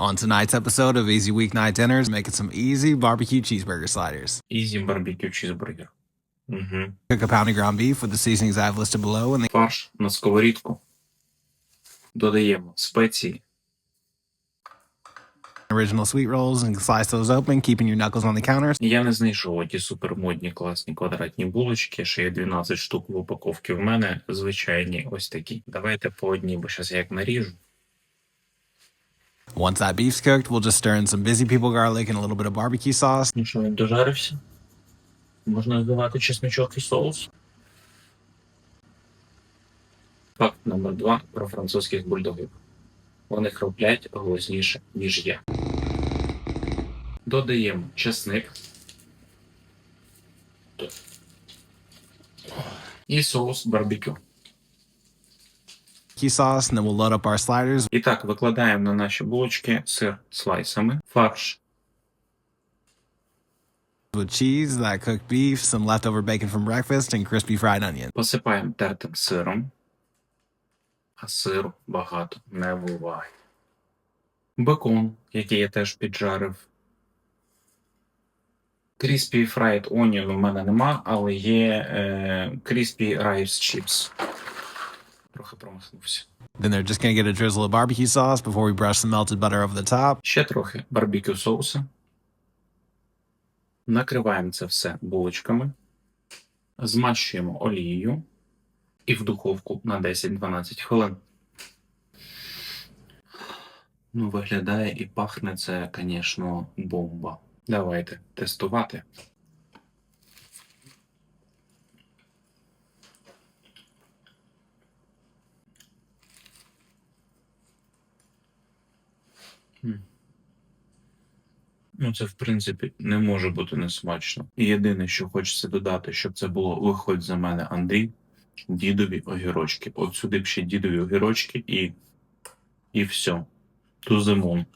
On tonight's episode of Easy Weeknight Dinners, making some easy barbecue cheeseburger sliders. Ізі барбекю чізбургер. Угу. Cook a pound of ground beef with the seasonings I've listed below and the Фарш на сковорідку. Додаємо спеції. original sweet rolls and slice those open, keeping your knuckles on the counters. Я не знайшов оті супермодні класні квадратні булочки, ще є 12 штук в упаковці. В мене звичайні ось такі. Давайте по одній, бо зараз я як наріжу. Once that beef's cooked, we'll just stir in some busy people garlic and a little bit of barbecue sauce. Ну він дожарився? Можна додавати чесночок і соус. Факт номер два про французьких бульдогів. Вони хроплять голосніше, ніж я. Додаємо чесник. І соус барбекю. Sauce, and then we'll load up our sliders І так, викладаємо на наші булочки сир слайсами, фарш, with cheese, that cooked beef, some leftover bacon from breakfast, and crispy fried onion. посипаємо тертим сиром, а сиру багато не буває. Бекон, який я теж піджарив. Crispy Fried Onion у мене нема, але є е, Crispy Rice Chips. Трохи промахнувся. Then they're just gonna get a drizzle of barbecue sauce before we brush some melted butter over the top. Ще трохи барбекю соуса. Накриваємо це все булочками, змащуємо олією і в духовку на 10-12 хвилин. Ну, виглядає і пахне це, звісно, бомба. Давайте тестувати. Ну, це в принципі не може бути несмачно. І єдине, що хочеться додати, щоб це було виходь за мене, Андрій, дідові огірочки. От сюди б ще дідові огірочки і. І все. Ту зимон.